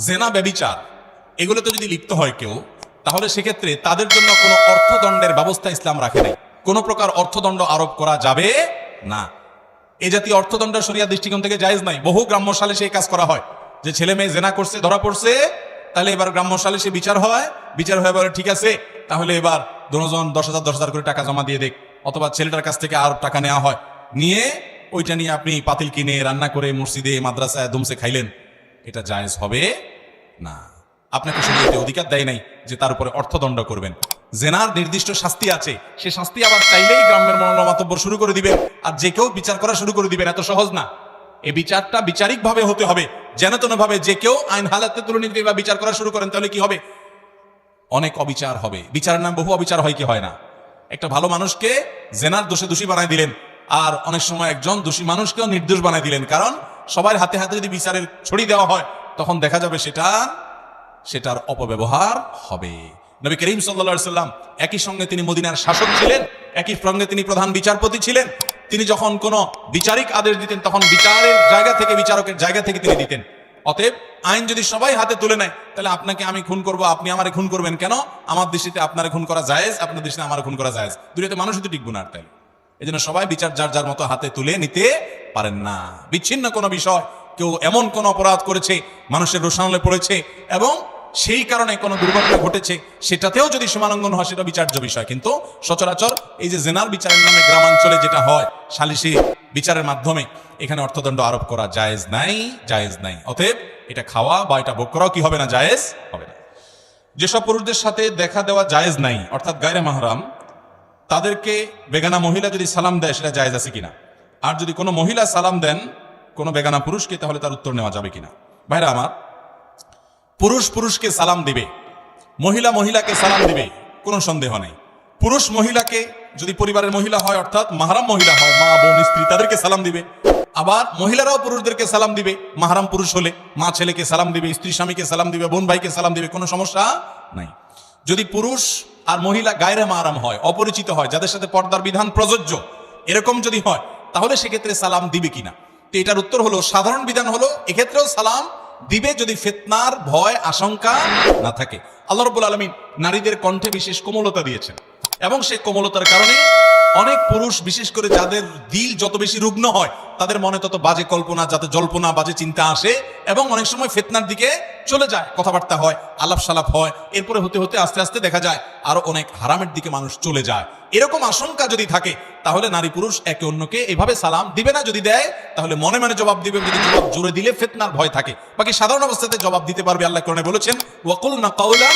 জেনা ব্যবিচার, এগুলোতে যদি লিপ্ত হয় কেউ, তাহলে সেক্ষেত্রে তাদের জন্য কোনো অর্থদণ্ডের ব্যবস্থা ইসলাম রাখে নাই। কোনো প্রকার অর্থদণ্ড আরোপ করা যাবে না। এ জাতীয় অর্থদণ্ড সরিয়া দৃষ্টিকোণ থেকে জায়েজ নাই। বহু গ্রাম্য সালে সেই কাজ করা হয়। যে ছেলে মেয়ে জেনা করছে, ধরা পড়ছে, তাহলে এবার গ্রাম্য সালে সে বিচার হয়। বিচার হয়ে বলে, ঠিক আছে, তাহলে এবার দুজন দশ হাজার দশ হাজার করে টাকা জমা দিয়ে দেখ। অথবা ছেলেটার কাছ থেকে আর টাকা নেওয়া হয়। নিয়ে ওইটা নিয়ে আপনি পাতিল কিনে, রান্না করে মসজিদে, মাদ্রাসায় দুমসে খাইলেন। এটা জায়েজ হবে না। আপনাকে শরীয়তে অধিকার দেয় নাই যে তার উপরে অর্থদণ্ড করবেন। জেনার নির্দিষ্ট শাস্তি আছে, সে শাস্তি আবার চাইলেই গ্রামের মনোমাতব্য শুরু করে দিবেন। আর যে কেউ বিচার করা শুরু করে দিবেন, এত সহজ না। এই বিচারটা বিচারিক ভাবে হতে হবে। যেন ভাবে যে কেউ আইন হালাতে তুলে নিতে বা বিচার করা শুরু করেন, তাহলে কি হবে? অনেক অবিচার হবে। বিচারের নাম বহু অবিচার হয়, কি হয় না? একটা ভালো মানুষকে জেনার দোষে দোষী বানাই দিলেন, আর অনেক সময় একজন দোষী মানুষকেও নির্দোষ বানাই দিলেন। কারণ সবার হাতে হাতে যদি বিচারের ছড়ি দেওয়া হয়, তখন দেখা যাবে সেটা, সেটার অপব্যবহার হবে। নবী করিম সাল্লা সাল্লাম একই সঙ্গে তিনি মদিনার শাসক ছিলেন, একই সঙ্গে তিনি প্রধান বিচারপতি ছিলেন। তিনি যখন কোনো বিচারিক আদেশ দিতেন, তখন বিচারের জায়গা থেকে, বিচারকের জায়গা থেকে তিনি দিতেন। অতএব আইন যদি সবাই হাতে তুলে নেয়, তাহলে আপনাকে আমি খুন করব, আপনি আমারে খুন করবেন কেন? আমার দৃষ্টিতে আপনার খুন করা জায়েজ, আপনার দৃষ্টিতে আমার খুন করা জায়েজ। দুনিয়াতে মানুষ তো টিকবো না আর তাই এই জন্য সবাই বিচার যার যার মতো হাতে তুলে নিতে পারেন না। বিচ্ছিন্ন কোনো বিষয়, কেউ এমন কোন অপরাধ করেছে, মানুষের রোশানলে পড়েছে, এবং সেই কারণে কোনো দুর্ঘটনা ঘটেছে, সেটাতেও যদি সীমালঙ্ঘন হয়, সেটা বিচার্য বিষয়। কিন্তু সচরাচর এই যে জেনার বিচারের নামে গ্রামাঞ্চলে যেটা হয়, সালিসি বিচারের মাধ্যমে, এখানে অর্থদণ্ড আরোপ করা জায়েজ নাই জায়েজ নাই। অতএব এটা খাওয়া বা এটা ভোগ করাও কি হবে না? জায়েজ হবে না। যেসব পুরুষদের সাথে দেখা দেওয়া জায়েজ নাই, অর্থাৎ গায়রে মাহরাম, তাদেরকে বেগানা মহিলা যদি সালাম দেয়, সেটা জায়েজ আছে কিনা? আর যদি কোনো মহিলা সালাম দেন কোনো বেগানা পুরুষকে, তাহলে তার উত্তর নেওয়া যাবে কিনা? ভাইরা আমার, পুরুষ পুরুষকে সালাম দিবে, মহিলা মহিলাকে সালাম দিবে, কোনো সন্দেহ নেই। পুরুষ মহিলাকে যদি পরিবারের মহিলা হয়, অর্থাৎ মাহারাম মহিলা হয়, মা, বোন, স্ত্রী, তাদেরকে সালাম দিবে। আবার মহিলারাও পুরুষদেরকে সালাম দিবে, মাহারাম পুরুষ হলে মা ছেলেকে সালাম দিবে, স্ত্রী স্বামীকে সালাম দিবে, বোন ভাইকে সালাম দিবে, কোনো সমস্যা নাই। যদি পুরুষ আর মহিলা গায়রে মাহারাম হয়, অপরিচিত হয়, যাদের সাথে পর্দার বিধান প্রযোজ্য, এরকম যদি হয় তাহলে সেক্ষেত্রে সালাম দিবে কিনা? তো এটার উত্তর হলো, সাধারণ বিধান হলো, এক্ষেত্রেও সালাম দিবে যদি ফেতনার ভয়, আশঙ্কা না থাকে। আল্লাহ রব্বুল আলমিন নারীদের কণ্ঠে বিশেষ কোমলতা দিয়েছেন। এবং সেই কোমলতার কারণে অনেক পুরুষ, বিশেষ করে যাদের দিল যত বেশি রুগ্ন হয়, তাদের মনে তত বাজে কল্পনা, যাতে জল্পনা, বাজে চিন্তা আসে এবং অনেক সময় ফেতনার দিকে চলে যায়, কথাবার্তা হয় আলাপ সালাপ হয়। এরপরে হতে হতে আস্তে আস্তে দেখা যায় আরও অনেক হারামের দিকে মানুষ চলে যায়। এরকম আশঙ্কা যদি থাকে, তাহলে নারী পুরুষ একে অন্যকে এভাবে সালাম দিবে না যদি দেয়, তাহলে মনে মনে জবাব দিবে, যদি জবাব জোরে দিলে ফেতনার ভয় থাকে। বাকি সাধারণ অবস্থাতে জবাব দিতে পারবে, আল্লাহ কোরআনে বলেছেন ওয়াকুল না কাউলা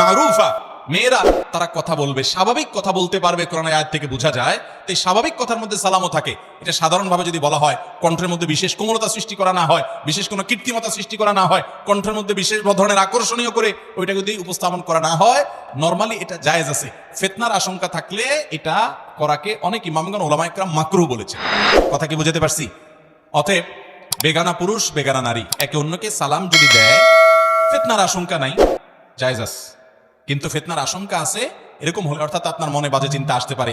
মারুফা। মেয়েরা তারা কথা বলবে, স্বাভাবিক কথা বলতে পারবে কোরআন আয়াত থেকে বোঝা যায় তো স্বাভাবিক কথার মধ্যে সালামও থাকে। এটা সাধারণভাবে যদি বলা হয়, কণ্ঠের মধ্যে বিশেষ কোমলতা সৃষ্টি করা না হয়, বিশেষ কোনো কৃত্রিমতা সৃষ্টি করা না হয়, কণ্ঠের মধ্যে বিশেষ ধরনের আকর্ষণীয় করে ওইটা যদি উপস্থাপন করা না হয় নর্মালি এটা জায়েজ আছে। ফেতনার আশঙ্কা থাকলে এটা করাকে অনেক ইমামগণ ওলামাইকরাম মাকরু বলেছে। কথা কি বুঝাতে পারছি? অতএব, বেগানা পুরুষ, বেগানা নারী, একে অন্যকে সালাম যদি দেয়, ফেতনার আশঙ্কা নাই, জায়েজ আছে। কিন্তু ফেতনার আশঙ্কা আছে, এরকম হলে অর্থাৎ আপনার মনে বাজে চিন্তা আসতে পারে।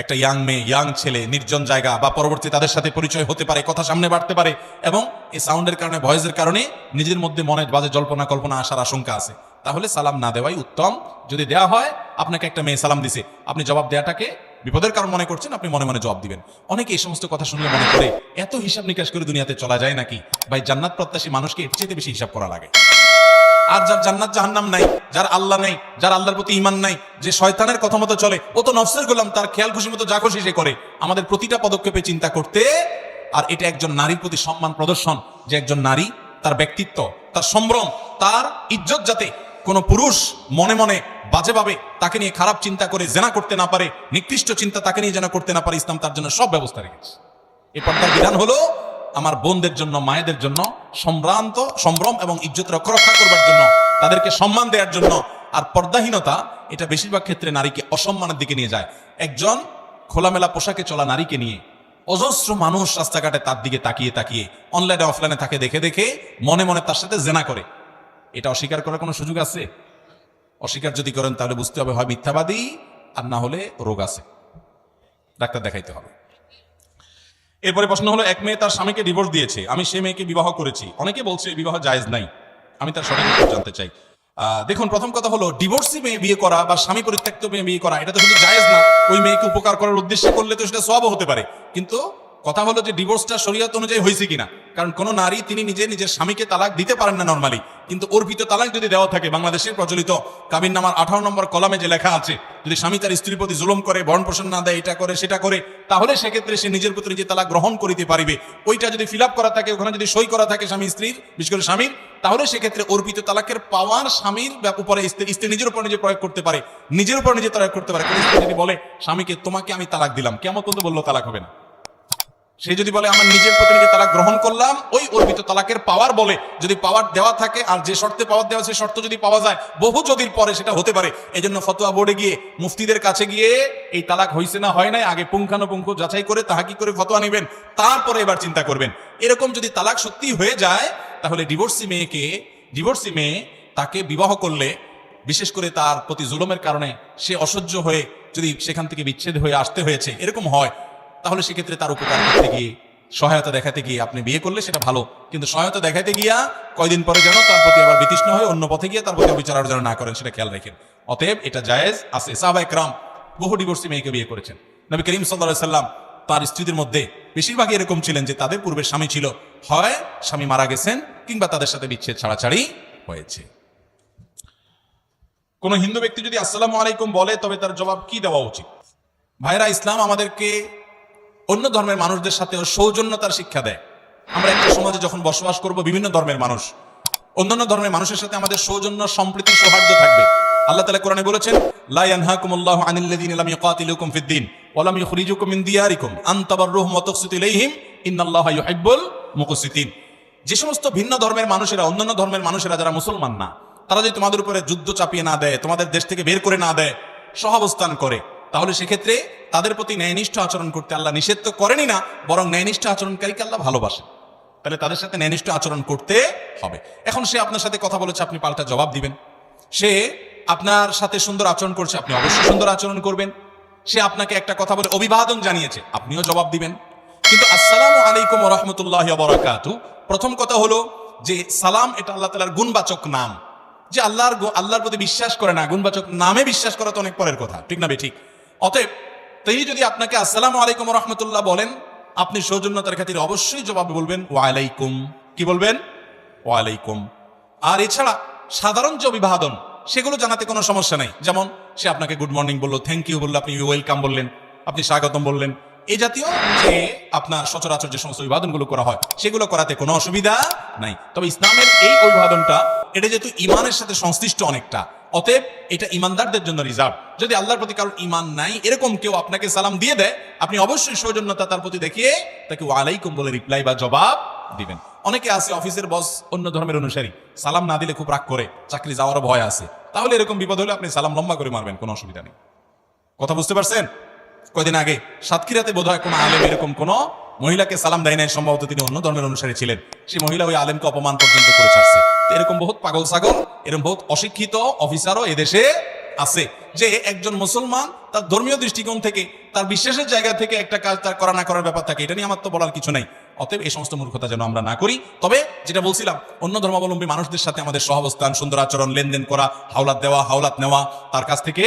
একটা ইয়াং মেয়ে ইয়াং ছেলে, নির্জন জায়গা বা পরবর্তী তাদের সাথে পরিচয় হতে পারে, কথা সামনে বাড়তে পারে এবং এই সাউন্ডের কারণে ভয়েসের কারণে নিজের মধ্যে মনে বাজে জল্পনা কল্পনা আসার আশঙ্কা আছে। তাহলে সালাম না দেওয়াই উত্তম। যদি দেওয়া হয়, আপনাকে একটা মেয়ে সালাম দিছে। আপনি জবাব দেওয়াটাকে বিপদের কারণ মনে করছেন, আপনি মনে মনে জবাব দিবেন। অনেকে এই সমস্ত কথা শুনলে মনে করে, এত হিসাব নিকাশ করে দুনিয়াতে চলা যায় নাকি? ভাই, জান্নাত প্রত্যাশী মানুষকে এর চেয়ে বেশি হিসাব করা লাগে। আর যার জান্নাত জাহান্নাম নাই, যার আল্লাহ নাই, যার আল্লাহর প্রতি ইমান নাই, যে শয়তানের কথা মতো চলে, ও তো নফসের গোলাম, তার খেয়াল খুশি মতো যা খুশি সে করে। আমাদের প্রতিটা পদক্ষেপে চিন্তা করতে, আর এটা একজন নারীর প্রতি সম্মান প্রদর্শন, যে একজন নারী তার ব্যক্তিত্ব, তার সম্ভ্রম, তার ইজ্জত যাতে কোনো পুরুষ মনে মনে বাজেভাবে তাকে নিয়ে খারাপ চিন্তা করে জেনা করতে না পারে, নিকৃষ্ট চিন্তা তাকে নিয়ে যেন করতে না পারে, ইসলাম তার জন্য সব ব্যবস্থা রেখেছে। এই পর্দার বিধান হলো আমার বোনদের জন্য, মায়েদের জন্য সম্ভ্রান্ত, সম্ভ্রম এবং ইজ্জত রক্ষা করবার জন্য, তাদেরকে সম্মান দেওয়ার জন্য। আর পর্দাহীনতা, এটা বেশিরভাগ ক্ষেত্রে নারীকে অসম্মানের দিকে নিয়ে যায়। একজন খোলামেলা পোশাকে চলা নারীকে নিয়ে অজস্র মানুষ রাস্তাঘাটে তার দিকে তাকিয়ে তাকিয়ে অনলাইনে অফলাইনে তাকে দেখে দেখে মনে মনে তার সাথে জেনা করে। এটা অস্বীকার করার কোনো সুযোগ আছে? অস্বীকার যদি করেন তাহলে বুঝতে হবে হয় মিথ্যাবাদী, আর না হলে রোগ আছে। ডাক্তার দেখাইতে হবে। এরপরে প্রশ্ন হলো, এক মেয়ে তার স্বামীকে ডিভোর্স দিয়েছে। আমি সে মেয়েকে বিবাহ করেছি। অনেকে বলছে বিবাহ জায়েজ নাই। আমি তার সঠিক জানতে চাই। দেখুন, প্রথম কথা হলো ডিভোর্সি মেয়ে বিয়ে করা বা স্বামী পরিত্যক্ত মেয়ে বিয়ে করা, এটা তো শুধু জায়েজ না। ওই মেয়েকে উপকার করার উদ্দেশ্যে করলে তো সেটা সবও হতে পারে। কিন্তু কথা হলো যে ডিভোর্সটা শরীয়ত অনুযায়ী হয়েছে কিনা। কারণ কোন নারী তিনি নিজে নিজের স্বামীকে তালাক দিতে পারেন না নর্মালি কিন্তু অর্পিত তালাক যদি দেওয়া থাকে বাংলাদেশের প্রচলিত কাবিন নামার আঠারো নম্বর কলামে যে লেখা আছে, যদি স্বামী তার স্ত্রীর প্রতি জুলুম করে বরণ পোষণ না দেয়, এটা করে, সেটা করে, তাহলে সেক্ষেত্রে সে নিজের প্রতি নিজে তালাক গ্রহণ করিতে পারিবে। ওইটা যদি ফিল করা থাকে, ওখানে যদি সই করা থাকে স্বামী স্ত্রীর বিশেষ করে স্বামীর, তাহলে সেক্ষেত্রে অর্পিত তালাকের পাওয়ার স্বামীর উপরে স্ত্রী নিজের উপর নিজে প্রয়োগ করতে পারে। নিজের উপর নিজে তালাক করতে পারে। যদি বলে, স্বামীকে তোমাকে আমি তালাক দিলাম। কেমন পর্যন্ত বলল তালাক হবে না। সে যদি বলে, আমার নিজের প্রতি নিজে তালাক গ্রহণ করলাম, ওই অর্পিত তালাকের পাওয়ার বলে যদি পাওয়ার দেওয়া থাকে, আর যে শর্তে পাওয়ার দেওয়া সেই শর্ত যদি পাওয়া যায়, বহু যদির পরে সেটা হতে পারে। এই জন্য ফতোয়া বোর্ডে গিয়ে, মুফতিদের কাছে গিয়ে, এই তালাক হয়েছে না, হয় নাই, আগে পুঙ্খানুপুঙ্খ যাচাই করে, তাহা কি করে ফতোয়া নেবেন? তারপরে এবার চিন্তা করবেন। এরকম যদি তালাক সত্যি হয়ে যায়, তাহলে ডিভোর্সি মেয়েকে ডিভোর্সি মেয়ে তাকে বিবাহ করলে, বিশেষ করে তার প্রতি জুলমের কারণে সে অসহ্য হয়ে যদি সেখান থেকে বিচ্ছেদ হয়ে আসতে হয়েছে, এরকম হয়। তাহলে সেক্ষেত্রে তার উপকার করতে গিয়ে, সহায়তা দেখাতে গিয়ে আপনি বিয়ে করলে সেটা ভালো। কিন্তু সহায়তা দেখাতে গিয়া কয়দিন পরে যেন তার প্রতি আবার বিতৃষ্ণ হয়, অন্য পথে গিয়ে তার প্রতি অবিচার যেন না করেন, সেটা খেয়াল রাখেন। অতএব এটা জায়েজ আছে। সাহাবা একরাম বহু ডিভোর্সি মেয়েকে বিয়ে করেছেন। নবী করিম সাল্লাহ সাল্লাম তার স্ত্রীদের মধ্যে বেশিরভাগই এরকম ছিলেন যে তাদের পূর্বে স্বামী ছিল। হয় স্বামী মারা গেছেন কিংবা তাদের সাথে বিচ্ছেদ ছাড়াছাড়ি হয়েছে। কোন হিন্দু ব্যক্তি যদি আসসালামু আলাইকুম বলে, তবে তার জবাব কি দেওয়া উচিত? ভাইরা, ইসলাম আমাদেরকে অন্য ধর্মের মানুষদের সাথেও সৌজন্যতার শিক্ষা দেয়। আমরা একটা সমাজে যখন বসবাস করব, বিভিন্ন ধর্মের মানুষ। অন্যান্য ধর্মের মানুষের সাথে আমাদের সৌজন্য, সম্প্রীতি, সৌহার্দ্য থাকবে। আল্লাহ তাআলা কোরআনে বলেছেন যে সমস্ত ভিন্ন ধর্মের মানুষেরা, অন্যান্য ধর্মের মানুষেরা যারা মুসলমান না, তারা যদি তোমাদের উপরে যুদ্ধ চাপিয়ে না দেয়, তোমাদের দেশ থেকে বের করে না দেয়, সহাবস্থান করে তাহলে সেক্ষেত্রে তাদের প্রতি ন্যায়নিষ্ঠ আচরণ করতে আল্লাহ নিষেধ তো করেনি না, বরং ন্যায়নিষ্ঠ আচরণকারীকে আল্লাহ ভালোবাসেন। তাহলে তাদের সাথে ন্যায়নিষ্ঠ আচরণ করতে হবে। এখন সে আপনার সাথে কথা বলেছে, আপনি পাল্টা জবাব দিবেন। সে আপনার সাথে সুন্দর আচরণ করছে, আপনি অবশ্যই সুন্দর আচরণ করবেন। সে আপনাকে একটা কথা বলে অভিবাদন জানিয়েছে, আপনিও জবাব দিবেন। কিন্তু আসসালামু আলাইকুম রহমতুল্লাহ বরাকাতু। প্রথম কথা হলো যে সালাম এটা আল্লাহ তালার গুণবাচক নাম। যে আল্লাহর আল্লাহর প্রতি বিশ্বাস করে না, গুণবাচক নামে বিশ্বাস করা তো অনেক পরের কথা, ঠিক না বে ঠিক? অতএব তিনি যদি আপনাকে আসসালামু আলাইকুম রহমতুল্লাহ বলেন, আপনি সৌজন্যতার খাতিরে অবশ্যই জবাব বলবেন, ওয়ালাইকুম। কি বলবেন? ওয়ালাইকুম। আর এছাড়া সাধারণ যে অভিবাদন, সেগুলো জানাতে কোনো সমস্যা নাই। যেমন, সে আপনাকে গুড মর্নিং বলল, থ্যাংক ইউ বলল, আপনি ওয়েলকাম বললেন, আপনি স্বাগতম বললেন। এই জাতীয় যে আপনার সচরাচর যে সমস্ত অভিবাদনগুলো করা হয়, সেগুলো করাতে কোনো অসুবিধা নাই। তবে ইসলামের এই অভিবাদনটা, এটা যেহেতু ইমানের সাথে সংশ্লিষ্ট অনেকটা অতএব এটা ইমানদারদের জন্য রিজার্ভ যদি আল্লাহর প্রতি কারোর ইমান নাই, এরকম কেউ আপনাকে সালাম দিয়ে দেয়, আপনি অবশ্যই সৌজন্যতা তার প্রতি দেখিয়ে তাকে ওয়ালাইকুম বলে রিপ্লাই বা জবাব দিবেন। অনেকে আছে অফিসের বস অন্য ধর্মের অনুসারী, সালাম না দিলে খুব রাগ করে, চাকরি যাওয়ারও ভয় আছে। তাহলে এরকম বিপদ হলে আপনি সালাম লম্বা করে মারবেন, কোনো অসুবিধা নেই। কথা বুঝতে পারছেন? কয়দিন আগে সাতক্ষীরাতে বোধ হয় কোনো আলেম এরকম কোন মহিলাকে সালাম দেয় নাই, সম্ভবত তিনি অন্য ধর্মের অনুসারী ছিলেন। সেই মহিলা ওই আলেমকে অপমান পর্যন্ত করে ছাড়ছে। এরকম বহুত পাগল ছাগল, এরকম বহুত অশিক্ষিত অফিসারও এদেশে আছে। যে একজন মুসলমান তার ধর্মীয় দৃষ্টিকোণ থেকে, তার বিশ্বাসের জায়গা থেকে একটা কাজ তার করা না করার ব্যাপার থাকে, এটা নিয়ে আমার তো বলার কিছু নাই। অতএব এই সমস্ত মূর্খতা যেন আমরা না করি। তবে যেটা বলছিলাম, অন্য ধর্মাবলম্বী মানুষদের সাথে আমাদের সহাবস্থান, সুন্দর আচরণ, লেনদেন করা, হাওলাত দেওয়া, হাওলাত নেওয়া, তার কাছ থেকে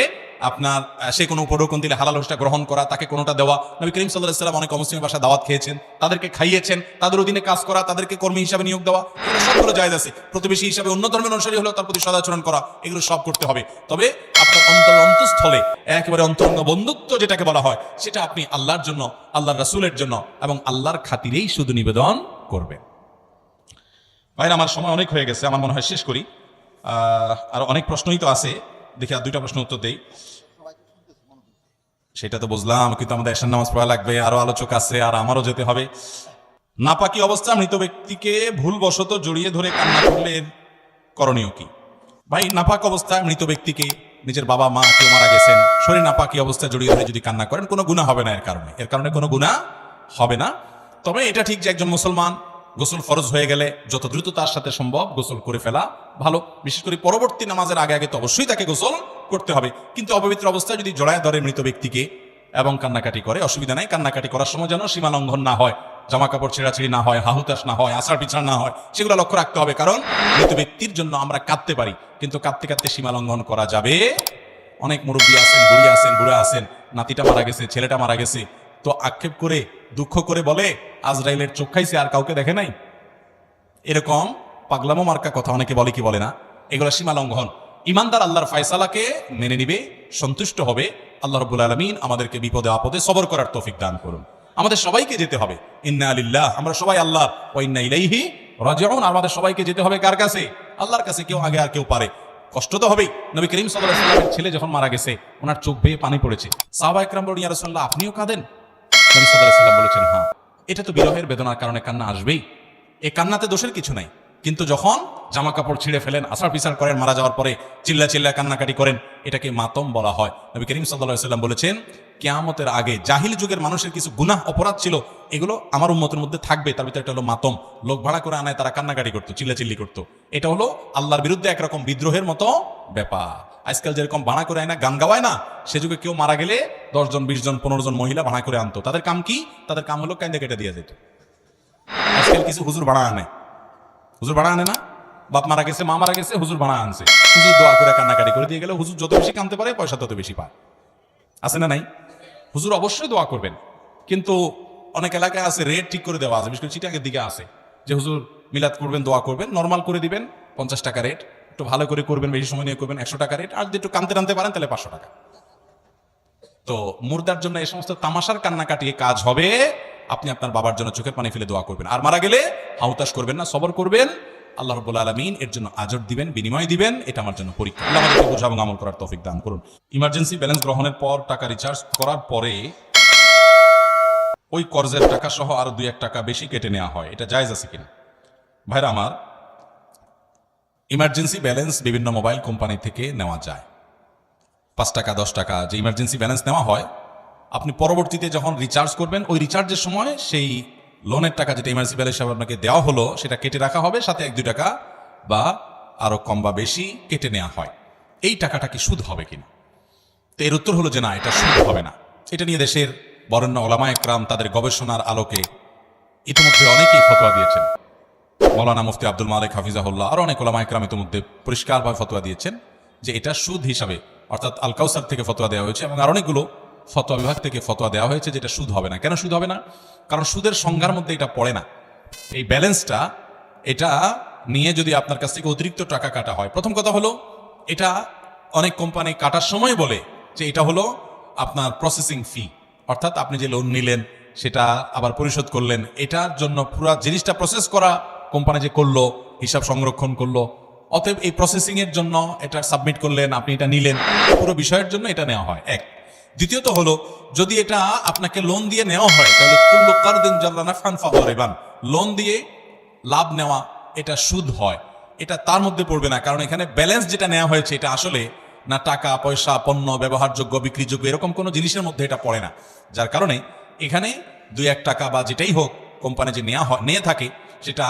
আপনার সে কোনো উপঢৌকন দিলে হালাল হোসটা গ্রহণ করা, তাকে কোনোটা দেওয়া। নবী করিম সাল্লাহ সাল্লাম অনেক অমুসলিম ভাষা দাওয়াত খেয়েছেন, তাদেরকে খাইয়েছেন, তাদের অধীনে কাজ করা, তাদেরকে কর্মী হিসাবে নিয়োগ দেওয়া। এগুলো সবগুলো জায়জ আছে। প্রতিবেশী হিসাবে, অন্য ধর্মের অনুসারী হলেও তার প্রতি সদাচরণ করা, এগুলো সব করতে হবে। তবে আপনার অন্তর অন্তঃস্থলে একেবারে অন্তরঙ্গ বন্ধুত্ব যেটাকে বলা হয়, সেটা আপনি আল্লাহর জন্য, আল্লাহর রাসূলের জন্য এবং আল্লাহর খাতিরেই শুধু নিবেদন করবেন। ভাইরা, আমার সময় অনেক হয়ে গেছে, আমার মনে হয় শেষ করি। আর অনেক প্রশ্নই তো আছে। দেখি আর দুইটা প্রশ্ন উত্তর দেই। সেটা তো বুঝলাম, কিন্তু আমাদের এশার নামাজ পড়া লাগবে, আরও আলোচক আছে, আর আমারও যেতে হবে। নাপাকি অবস্থা, মৃত ব্যক্তিকে ভুলবশত জড়িয়ে ধরে কান্না করলে করণীয় কি? ভাই, নাপাক অবস্থায় মৃত ব্যক্তিকে নিজের বাবা, মা কেউ মারা গেছেন, শরীর নাপাকি অবস্থায় জড়িয়ে ধরে যদি কান্না করেন, কোনো গুণা হবে না এর কারণে। এর কারণে কোনো গুণা হবে না। তবে এটা ঠিক যে একজন মুসলমান গোসল ফরজ হয়ে গেলে যত দ্রুত তার সাথে সম্ভব গোসল করে ফেলা ভালো। বিশেষ করে পরবর্তী নামাজের আগে আগে তো অবশ্যই তাকে গোসল করতে হবে। কিন্তু অপবিত্র অবস্থায় যদি জড়ায় ধরে মৃত ব্যক্তিকে এবং কান্নাকাটি করে, অসুবিধা নাই, কান্নাকাটি করার সময় যেন সীমা লঙ্ঘন না হয় জামা কাপড় ছেঁড়াছিড়ি না হয় হাহুতাস না হয় আসার পিছার না হয়, সেগুলো লক্ষ্য রাখতে হবে। কারণ মৃত ব্যক্তির জন্য আমরা কাঁদতে পারি, কিন্তু কাঁদতে কাঁদতে সীমা লঙ্ঘন করা যাবে। অনেক মুরব্বী আছেন, বুড়ি আছেন, বুড়া আছেন, নাতিটা মারা গেছে, ছেলেটা মারা গেছে। তো আক্ষেপ করে দুঃখ করে বলে, আজরাইলের চোখ খাইছে, আর কাউকে দেখে নাই? এরকম পাগলামো মার্কা কথা অনেকে বলে, কি বলে না? এগুলো সীমা লঙ্ঘন। ইমানদার আল্লাহর ফায়সালাকে মেনে নিবে, সন্তুষ্ট হবে। আল্লাহ রব্বুল আলমিন আমাদেরকে বিপদে, আপদে সবর করার তৌফিক দান করুন। আমাদের সবাইকে যেতে হবে। ইন্না আলিল্লাহ আমরা সবাই আল্লাহ ইন্না ইলাইহি রাজিউন। আমাদের সবাইকে যেতে হবে কার কাছে? আল্লাহর কাছে, কেউ আগে আর কেউ পারে। কষ্ট তো হবেই। নবী করিম সাল্লামের ছেলে যখন মারা গেছে, ওনার চোখ বেয়ে পানি পড়েছে। সাহাবা ইকরাম বলেন ইয়া রাসূলুল্লাহ, আপনিও কাঁদেন? সাল্লাল্লাহু সাল্লাম বলেছেন হ্যাঁ এটা তো বিরহের বেদনার কারণে কান্না আসবেই। এই কান্নাতে দোষের কিছু নাই। কিন্তু যখন জামা কাপড় ছিঁড়ে ফেলেন আসার পিছার করেন, মারা যাওয়ার পরে চিল্লা চিল্লা কান্নাকাটি করেন, এটাকে মাতম বলা হয়। নবী করিম সাল্লাল্লাহু সাল্লাম বলেছেন, কেয়ামতের আগে জাহিল যুগের মানুষের কিছু গুনাহ, অপরাধ ছিল, এগুলো আমার উম্মতের মধ্যে থাকবে, তার ভিতরে একটা হলো মাতম। লোক ভাড়া করে আনায় তারা কান্নাকাটি করতো, চিল্লাচিল্লি করতো। এটা হলো আল্লাহর বিরুদ্ধে একরকম বিদ্রোহের মতো ব্যাপার। আজকাল যেরকম ভাড়া করে আয় না, গান গাওয়ায় না, সে যুগে কেউ মারা গেলে দশজন বিশ জন, পনেরো জন মহিলা ভাড়া করে আনতো। তাদের কাম কি? তাদের কাম হলো কান্দে কেটে দিয়ে যেত। আজকাল কিছু হুজুর ভাড়া আনে। হুজুর ভাড়া আনে না? বাপ মারা গেছে, মা মারা গেছে, হুজুর ভাড়া আনছে। হুজুর দোয়া করে কান্নাকাটি করে দিয়ে গেলে হুজুর যত বেশি কানতে পারে, পয়সা তত বেশি পায়। আছে না নাই? হুজুর অবশ্যই দোয়া করবেন। কিন্তু অনেক এলাকায় আছে রেট ঠিক করে দেওয়া আছে। বিশেষ করে চিটাকের দিকে আছে। যে হুজুর মিলাদ করবেন, দোয়া করবেন নর্মাল করে দিবেন, পঞ্চাশ টাকা রেট একটু ভালো করে করবেন, বেশি সময় নিয়ে করবেন, একশো টাকা রেট আর যদি একটু কানতে টানতে পারেন, তাহলে পাঁচশো টাকা। তো মুর্দার জন্য এই সমস্ত তামাশার কান্না কাটিয়ে কাজ হবে। আপনি আপনার বাবার জন্য চোখের পানি ফেলে দোয়া করবেন। আর মারা গেলে হাউতাস করবেন না, সবর করবেন। আল্লাহ রব্বুল আলমিন এর জন্য আজর দিবেন, বিনিময় দিবেন, এটা আমার জন্য পরীক্ষা। আল্লাহ আমাদেরকে বোঝা এবং আমল করার তৌফিক দান করুন। ইমার্জেন্সি ব্যালেন্স গ্রহণের পর টাকা রিচার্জ করার পরে ওই কর্জের টাকা সহ আরও দুই এক টাকা বেশি কেটে নেওয়া হয়। এটা জায়েজ আছে কিনা? ভাইরা আমার ইমার্জেন্সি ব্যালেন্স বিভিন্ন মোবাইল কোম্পানি থেকে নেওয়া যায়। পাঁচ টাকা, দশ টাকা, যে ইমার্জেন্সি ব্যালেন্স নেওয়া হয়, আপনি পরবর্তীতে যখন রিচার্জ করবেন, ওই রিচার্জের সময় সেই লোনের টাকা যেটা ইমার্জেন্সি ব্যালেন্স হিসাবে আপনাকে দেওয়া হলো, সেটা কেটে রাখা হবে, সাথে এক, দুই টাকা বা আরও কম বা বেশি কেটে নেওয়া হয়। এই টাকাটা কি সুদ হবে কিনা? তো এর উত্তর হলো যে না, এটা সুদ হবে না। এটা নিয়ে দেশের বরেণ্য ওলামা একরাম তাদের গবেষণার আলোকে ইতিমধ্যে অনেকেই ফতোয়া দিয়েছেন। মৌলানা মুফতি আব্দুল মালিক হাফিজাহুল্লাহ আর অনেক ওলামা একরাম ইতিমধ্যে পরিষ্কারভাবে ফতোয়া দিয়েছেন যে এটা সুদ হিসাবে, অর্থাৎ আল কাউসার থেকে ফতোয়া দেওয়া হয়েছে এবং আর অনেকগুলো ফতোয়া বিভাগ থেকে ফতোয়া দেওয়া হয়েছে যেটা সুদ হবে না। কেন সুদ হবে না? কারণ সুদের সংজ্ঞার মধ্যে এটা পড়ে না। এই ব্যালেন্সটা, এটা নিয়ে যদি আপনার কাছ থেকে অতিরিক্ত টাকা কাটা হয়, প্রথম কথা হলো, এটা অনেক কোম্পানি কাটার সময় বলে যে এটা হলো আপনার প্রসেসিং ফি অর্থাৎ আপনি যে লোন নিলেন, সেটা আবার পরিশোধ করলেন, এটার জন্য পুরো জিনিসটা প্রসেস করা কোম্পানি যে করল, হিসাব সংরক্ষণ করল, অতএব এই প্রসেসিং এর জন্য এটা সাবমিট করলেন, আপনি এটা নিলেন, পুরো বিষয়ের জন্য এটা নেওয়া হয়, এক। দ্বিতীয়ত হলো, যদি এটা আপনাকে লোন দিয়ে নেওয়া হয়, তাহলে কুল্লু কারদিন জাল্লানা ফান ফাওয়ারিবান লোন দিয়ে লাভ নেওয়া, এটা সুদ হয়। এটা তার মধ্যে পড়বে না, কারণ এখানে ব্যালেন্স যেটা নেওয়া হয়েছে, এটা আসলে না টাকা, পয়সা, পণ্য, ব্যবহারযোগ্য, বিক্রিযোগ্য, এরকম কোনো জিনিসের মধ্যে এটা পড়ে না। যার কারণে এখানে দুই এক টাকা বা যেটাই হোক কোম্পানি যে নেওয়া হয়, নিয়ে থাকে, সেটা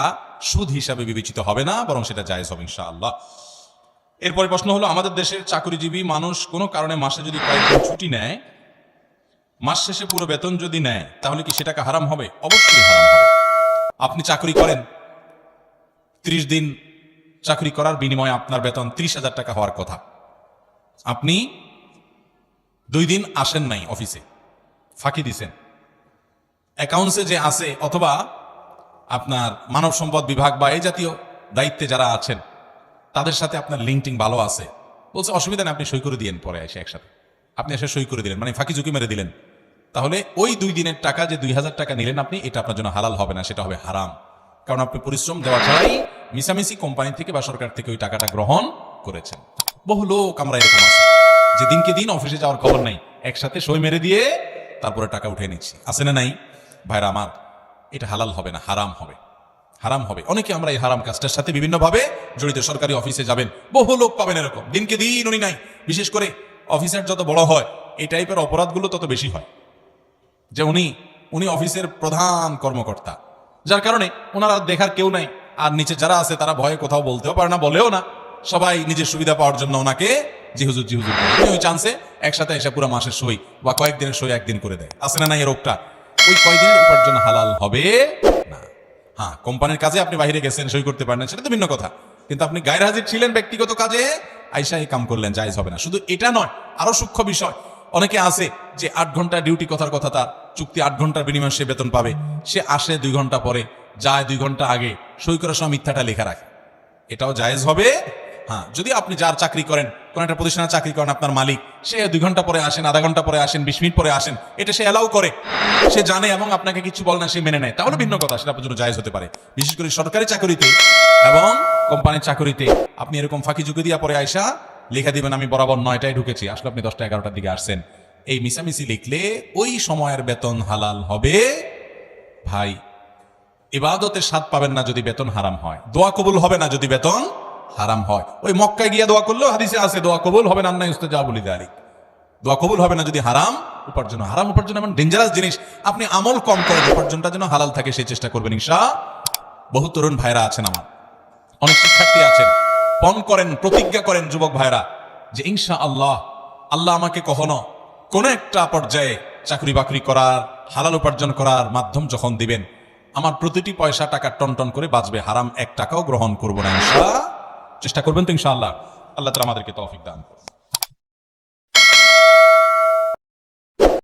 সুদ হিসাবে বিবেচিত হবে না, বরং সেটা জায়েজ হবে ইনশাআল্লাহ। এরপরে প্রশ্ন হলো, আমাদের দেশের চাকরিজীবী মানুষ কোনো কারণে মাসে যদি কয়েকদিন ছুটি নেয়, মাস শেষে পুরো বেতন যদি নেয়, তাহলে কি সেটাকে হারাম হবে? অবশ্যই হারাম হবে। আপনি চাকরি করেন, ত্রিশ দিন চাকরি করার বিনিময়ে আপনার বেতন ত্রিশ হাজার টাকা হওয়ার কথা। আপনি দুই দিন আসেন নাই অফিসে, ফাঁকি দিছেন। অ্যাকাউন্টসে যে আছে অথবা আপনার মানব সম্পদ বিভাগ বা এই জাতীয় দায়িত্বে যারা আছেন, তাদের সাথে আপনার লিঙ্কটিং ভালো আছে। বলছে, অসুবিধা নেই, আপনি সই করে দিলেন পরে এসে একসাথে। আপনি এসে সই করে দিলেন মানে ফাঁকি ঝুঁকি মেরে দিলেন। তাহলে ওই দুই দিনের টাকা, যে দুই হাজার টাকা নিলেন আপনি, এটা আপনার জন্য হালাল হবে না, সেটা হবে হারাম। কারণ আপনি পরিশ্রম দেওয়া ছাড়াই মিসামিসি কোম্পানি থেকে বা সরকার থেকে ওই টাকাটা গ্রহণ করেছেন। বহু লোক আমরা এরকম আছে, যে দিনকে দিন অফিসে যাওয়ার খবর নাই। একসাথে সই মেরে দিয়ে তারপরে টাকা উঠে নিচ্ছি। আছে না নাই? ভাইরা আমার এটা হালাল হবে না, হারাম হবে। হারাম হবে। অনেকে আমরা এই হারাম কাজটার সাথে বিভিন্নভাবে জড়িত। সরকারি অফিসে যাবেন, বহু লোক পাবেন এরকম। দিনকে দিন উনি নাই। বিশেষ করে অফিসার যত বড় হয়, এই টাইপের অপরাধগুলো তত বেশি হয়। যে উনি উনি অফিসের প্রধান কর্মকর্তা। যার কারণে ওনারা দেখার কেউ নাই। আর নিচে যারা আছে, তারা ভয়ে কোথাও বলতেও পারে না, বলেও না। সবাই নিজের সুবিধা পাওয়ার জন্য ওনাকে জি হুজুর জি হুজুর বলে। উনি ওই চান্সে একসাথে এসে পুরো মাসের সই বা কয়েকদিনের সই একদিন করে দেয়। আসে না এই রোগটা? ওই কয়দিনের উপার্জন হালাল হবে? না। হ্যাঁ কোম্পানির কাজে আপনি বাইরে গেছেন, সই করতে পারেন, সেটা তো ভিন্ন কথা। কিন্তু আপনি গায়ের হাজির ছিলেন ব্যক্তিগত কাজে আইসা এই কাম করলেন, জায়েজ হবে না। শুধু এটা নয়, আরও সূক্ষ্ম বিষয়। অনেকে আছে যে আট ঘণ্টা ডিউটি কথার কথা, তার চুক্তি আট ঘণ্টার বিনিময়ে সে বেতন পাবে। সে আসে দুই ঘণ্টা পরে, যায় দুই ঘণ্টা আগে, সই করার সময় মিথ্যাটা লেখা রাখে। এটাও জায়েজ হবে। হ্যাঁ যদি আপনি যার চাকরি করেন কোন একটা প্রতিষ্ঠানে চাকরি করেন আপনার মালিক, সে দুই ঘণ্টা পরে আসেন, আধা ঘণ্টা পরে আসেন, বিশ মিনিট পরে আসেন, এটা সে অ্যালাউ করে। সে জানে এবং আপনাকে কিছু বলে না, সে মেনে নেয়। তাহলে ভিন্ন কথা, সেটা আপনার জন্য জায়েজ হতে পারে। বিশেষ করে সরকারি চাকরিতে এবং কোম্পানির চাকরিতে আপনি এরকম ফাঁকি ঝুঁকি দিয়া পরে আয়সা লেখা দিবেন, আমি বরাবর নয়টায় ঢুকেছি, আসলে আপনি দশটা, এগারোটার দিকে আসছেন। এই মিসামিসি লিখলে ওই সময়ের বেতন হালাল হবে। ভাই ইবাদতের স্বাদ পাবেন না যদি বেতন হারাম হয়। দোয়া কবুল হবে না যদি বেতন হারাম হয়। ওই মক্কায় গিয়ে দোয়া করলেও হাদিসে আছে, দোয়া কবুল হবে না নাই উস্তাদ যা বলি দাঁড়ি দোয়া কবুল হবে না যদি হারাম উপার্জন হারাম উপার্জন এমন ডেঞ্জারাস জিনিস, আপনি আমল কম করেন উপার্জনটা যেন হালাল থাকে সেই চেষ্টা করবেন, ইনশা বহু তরুণ ভাইরা আছেন আমার। অনেক শিক্ষার্থী আছেন। পণ করেন, প্রতিজ্ঞা করেন যুবক ভাইরা যে, ইনশা আল্লাহ আল্লাহ আমাকে কখনো কোন একটা পর্যায়ে চাকরি বাকরি করার, হালাল উপার্জন করার মাধ্যম যখন দিবেন, আমার প্রতিটি পয়সা টাকা টন টন করে বাঁচবে। হারাম এক টাকাও গ্রহণ করব না, ইনশা চেষ্টা করবেন তো ইনশাআল্লাহ। আল্লাহ তালা আমাদেরকে তৌফিক দান করুন।